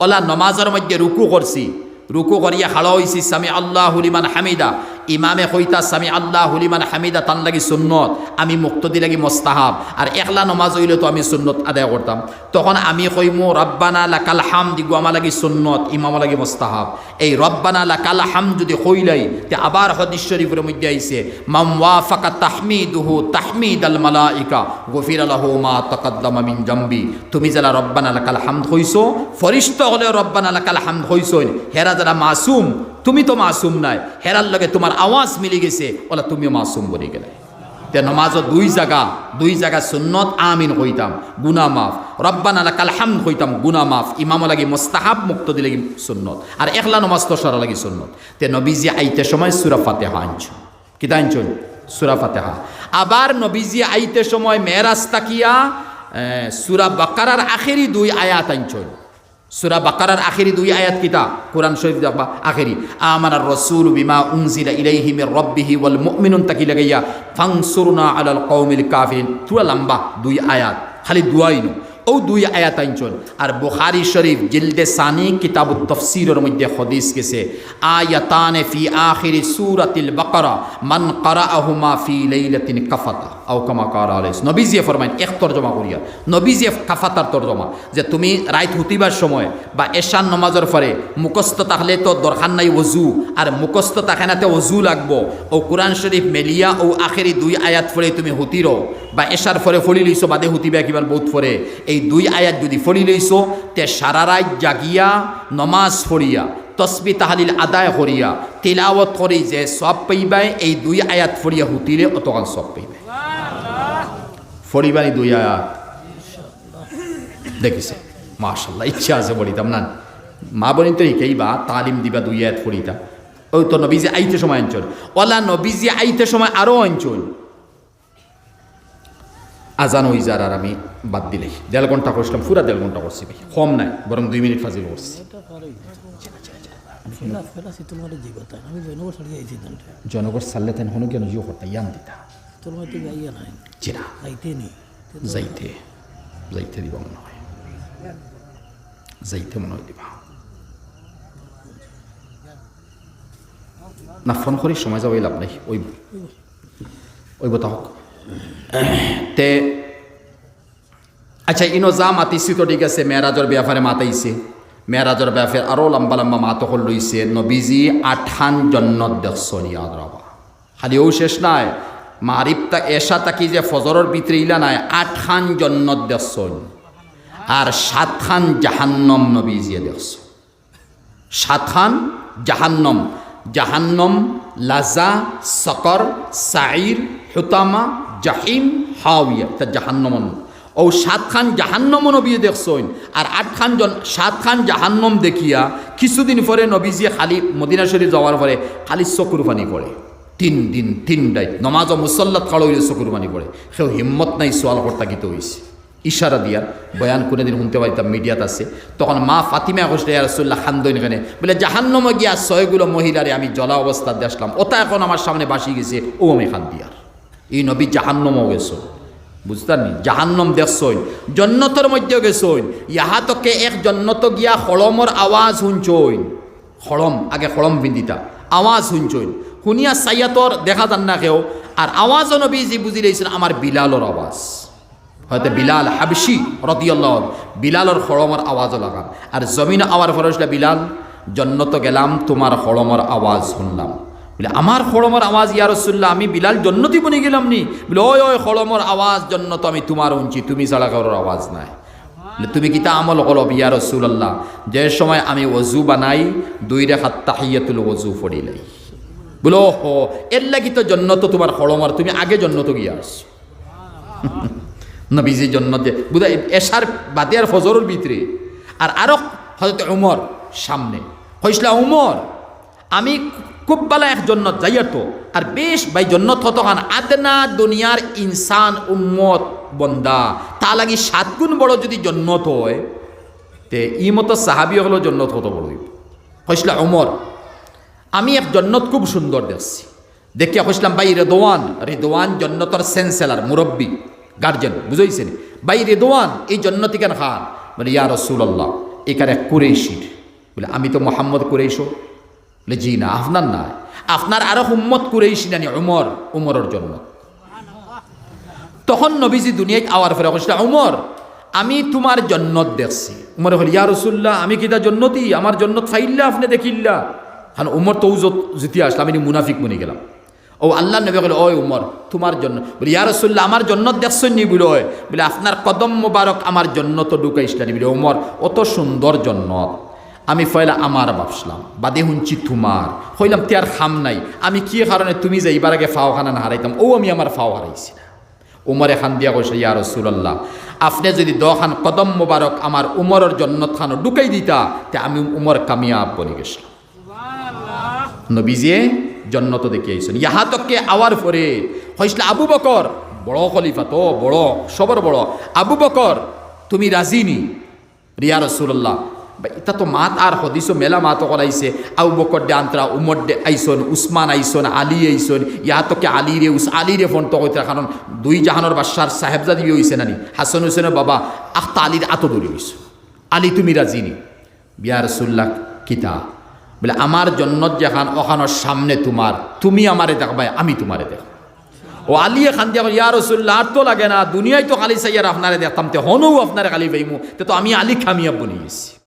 OLA নমাজের মধ্যে রুকু করছি রুকু করিয়া হাড় হইছি স্বামী আল্লাহ হুলিমান হামিদা। ইমামে কইতা সামি আল্লাহ হুলিমান হামিদা তান লাগি সুন্নত। আমি মুক্তদি লাগি মোস্তাহাব। আর একলা নমাজ হইলে তো আমি সুন্নত আদায় করতাম। তখন আমি কইমু, রব্বানা লাকাল হাম দিগু আমার লাগি সুন্নত, ইমাম লাগি মোস্তাহাব। এই রব্বানা লাকাল হাম যদি কইলাই তে আবার হদিস শরীফের মধ্যে আইছে মাম ওয়াফাকা তাহমিদুহু তাহমিদ আল মালাইকা, গফির আলাহু মা তাকাদ্দামা মিন জামবি তুমি যারা রব্বানা লাকাল হামদ হইছো, ফরিস্ত হলেও রব্বানা লাকাল হামদ হইছই। হেরা যারা মাসুম তুমি তো মাসুম নাই। হেরার লগে তোমার আওয়াজ মিলি গেছে। ওলা তুমিও মাসুম বলে গেলে। তে নমাজত দুই জায়গা দুই জায়গা সুন্নত, আমিন কইতাম, গুনা মাফ। রব্বানা লাকাল হামদ কইতাম, গুনা মাফ। ইমাম লাগি মোস্তাহাব মুক্ত দিলে সুন্নত। আর একলা নমাজ তো সরা লাগি সুন্নত। তে নবীজি আইতে সময় সুরা ফাতেহা আনছো। কিতা আনছুন সুরা ফাতেহা। আবার নবীজি আইতে সময় মেরাজ তাকিয়া সুরা বাকারার আখেরি দুই আয়াত আনছুন সুরা বাকারার আখেরি দুই আয়াত কিতা? কোরআন শরীফ দেখবা, আখেরি। আমার রসুল বিমা উনজিলা ইলাইহি মির রব্বিহি ওয়াল মুমিনুন, তাকি লাগাইয়া ফাংসুরনা আলাল কওমিল কাফিরিন। পুরা লম্বা দুই আয়াত, খালি দুয়াইনো ও দুই আয়াত আইনচন আর বুখারি শরীফ জিলদে সানি কিতাব তফসিরের মধ্যে হদিস গেছে, আয়াতানে ফি আখিরি সূরাতিল বাকারা, মান কারাআহুমা ফি লাইলাতিন কাফাতা। আও কামা কারা আলাইহিস। নবীজি ফরমাইন এক তরজমা করিয়া। নবীজি কাফাতার তরজমা। যে তুমি রাইত হুতিবার সময় বা এশান নমাজের পরে মুখস্থ তাহলে তো দরকার নাই ওজু আর মুখস্থ তাখানাতে ওজু লাগবো। ও কোরআন শরীফ মেলিয়া ও আখেরি দুই আয়াত ফলে তুমি হুতিরো বা এশার ফলে ফলি লইছো, বাদে হুতিবা কিবার বহুত ফরে এই দুই আয়াত যদি ফলি লইছো, তে সারা রাত জাগিয়া, নমাজ ফড়িয়া তসবি তাহালিল আদায় করিয়া তিলাওয়াত করি যে সব পাইবাই, এই দুই আয়াত ফড়িয়া হুতিলে অতকাল সব পাইবে ফড়িবানি দুই আয়াত। দেখিছে? মাশাল্লাহ ইচ্ছা আছে বলিতাম না? মা বলি তো বা তালিম দিবা দুই আয়াত ফড়িতা ওই তো নবীজি আইতে সময় অঞ্চল ওলা নবীজি আইতে সময় আরও অঞ্চল আজান হয়ে যার আর আমি বাদ দিলেই। দেড় ঘণ্টা করছিলাম পুরা দেড় ঘণ্টা করছি ভাই। কম নাই, বরং দুই মিনিট ফাজিল করছি। দিতা। তোমার তো নাই। চিরা যাইতে নি। যাইতে যাইতে দিবা মনে হয়। যাইতে মনে হয় দিবা। না ফোন করি সময় যাওয়াই লাভ নাই। ওই ওই বতা হোক তে আচ্ছা ইনো যা মাতিছি তো ঠিক আছে মেয়েরাজর ব্যাপারে মাতাইছে মেয়েরাজর ব্যাপারে আরও লম্বা লম্বা মাত হল লইছে। নবীজি আঠান জন্নত দেখছ ইয়াদ শেষ নাই। মারিফ তা এসা তাকি যে ফজরের ভিতরে ইলা নাই, আঠান জন্নত দেখছ। আর সাতখান জাহান্নম নবীজিয়ে দেখছ। সাতখান জাহান্নম জাহান্নম, লাজা, সকর সাইর হুতামা, জাহিম হাওয়িয়া তা জাহান্নমন ও সাতখান জাহান্নম নবী দেখছইন। আর আটখান জন সাতখান জাহান্নম দেখিয়া কিছুদিন পরে নবীজিয়ে খালি মদিনা শরীফ যাওয়ার পরে খালি চকুর পানি পড়ে। তিন দিন, তিন ডাইত নমাজ মুসল্লাত খাড়ো হইলে চকুর পানি পড়ে। সেও হিম্মত নাই সোয়াল কর্তা গীত হয়েছে ইশারা দিয়ার বয়ান কোনোদিন শুনতে পাইতাম, মিডিয়াত আছে। তখন মা ফাতিমা কষ্ট রসুল্লাহ খান্দইন এখানে বলে, জাহান্নমে গিয়া ছয়গুলো মহিলারে আমি জলা অবস্থাতে আসলাম ওটা এখন আমার সামনে বাসি গেছে, ও আমি খান দিয়ার। এই নবী জাহান্নমও গেছো। বুঝতাম নি জাহান্নম দেখছইন জন্নতর মধ্যে গেছইন ইহাতকে এক জন্নত গিয়া খড়মর আওয়াজ শুনছইন। খড়ম আগে খড়ম বিন্দিতা। আওয়াজ শুনছইন। শুনিয়া সাইয়াতর দেখা যান না কেউ। আর আওয়াজও নবী যে বুঝি রয়েছেন আমার বিলালর আওয়াজ। হয়তো বিলাল হাবসি রদিয়াল্লাহ বিলালর খড়মর আওয়াজও লাগাম। আর জমিন আওয়ার ফরসলা বিলাল? জন্নত গেলাম, তোমার খড়মর আওয়াজ শুনলাম। বলে, আমার খড়মর আওয়াজ, ইয়া রসুল্লাহ আমি বিলাল জন্নতি বনে গেলাম নি। বলে, ওই ওই খড়মর আওয়াজ জন্নত, আমি তোমার উঞ্চি তুমি ছাড়া কারোর আওয়াজ নাই। তুমি কিতা আমল করো ইয়া রসুল্লাহ যে সময় আমি অজু বানাই, দুই রেখা তাহিয়াতুল অজু ফড়িলাই বলো হো এর লাগি তো জন্নত তোমার খড়মর, তুমি আগে জন্নত গিয়া আসছো নবীজি জন্য যে বুধা, এশার বাদে আর ফজরের ভিতরে আর আরও হয়তো উমর সামনে। হইসলা উমর, আমি খুব বালা এক জন্নত যাইয়ার তো আর বেশ বাই জন্নত হতো খান আদনা দুনিয়ার ইনসান উম্মত বন্দা। তা লাগি সাত গুণ বড় যদি জন্নত হয়, তে ই মতো সাহাবি হলো জন্নত হতো বড় হইসলা উমর। আমি এক জন্নত খুব সুন্দর দেখছি। দেখিয়া কইসলাম ভাই রেদোয়ান রেদোয়ান জন্নতর সেন্সেলার মুরব্বী গার্জেন বুঝাইছেন? ভাই রেদোয়ান এই জন্নতি কেন খান? মানে ইয়া রসুল্লাহ এখানে কুরেশির বলে, আমি তো মোহাম্মদ কুরেইশো বলে জি না আপনার না আপনার আরও হুম্মত কুরেইশি নানি উমর, উমরের জন্য। তখন নবীজি দুনিয়ায় আওয়ার ফেরা করছিল উমর, আমি তোমার জন্নত দেখছি। উমর হল ইয়া রসুল্লাহ আমি কিতা জন্নতি? আমার জন্নত ফাইল্লা আপনি দেখিল্লা। হান উমর তো জিতিয়া আসলাম আমি মুনাফিক মনে গেলাম। ও আল্লাহ, নবী বলে, ওই উমর, তোমার জন্য বলে, ইয়া রসুল্লাহ আমার জন্নত দেখছেন নি বলে ওই? বলে, আপনার কদম মোবারক আমার জন্নত ঢুকাইছিলেন বলে উমর, অত সুন্দর জন্নত। আমি ফয়লা আমার ভাবছিলাম বাদে শুনছি তোমার। হইলাম তিয়ার খাম নাই। আমি কি কারণে তুমি যে এইবার আগে ফাও খানা হারাইতাম ও আমি আমার ফাও হারাইছি না। উমর এখান দিয়া কৈছে ইয়া রসুল্লাহ আপনি যদি দখান কদম মোবারক আমার উমরের জন্নত খানো ঢুকাই দিতা তে আমি উমর কামিয়াব বলে গেছিলাম। নবীজিয়ে জন্নত দেখি আইসেন ইহাতকে আওয়ার পরে? হয়েছিল আবু বকর বড় খলিফা তো বড় সবর বড়। আবু বকর তুমি রাজিনি রিয়া রসুল্লাহ এটা তো মাত আর হদিস মেলা মাত করাইছে আবু বকর দে আন্তরা উমর দে আইসন উসমান আইসন আলী আইসন ইহাতকে আলী রে উস আলী রে ফোন তো কইতে কারণ দুই জাহানোর বাদশার সাহেবজাদি হইছে নানি হাসন হুসেনের বাবা আখতা আলীর আত দৌড়ি হইছে আলী তুমি রাজিনি বিয়া রসুল্লাহ কিতা বলে আমার জন্নত যেখান ওখানোর সামনে তোমার তুমি আমারে দেখবাই আমি তোমারে দেখ ও আলী খান দিয়া ইয়া রসুল্লাহ আর তো লাগে না দুনিয়ায় তো খালি সাইয়ার আপনারে দেখতাম তে হনও আপনারে খালি পাইমু তে তো আমি আলী খামিয়াব বনি গেছি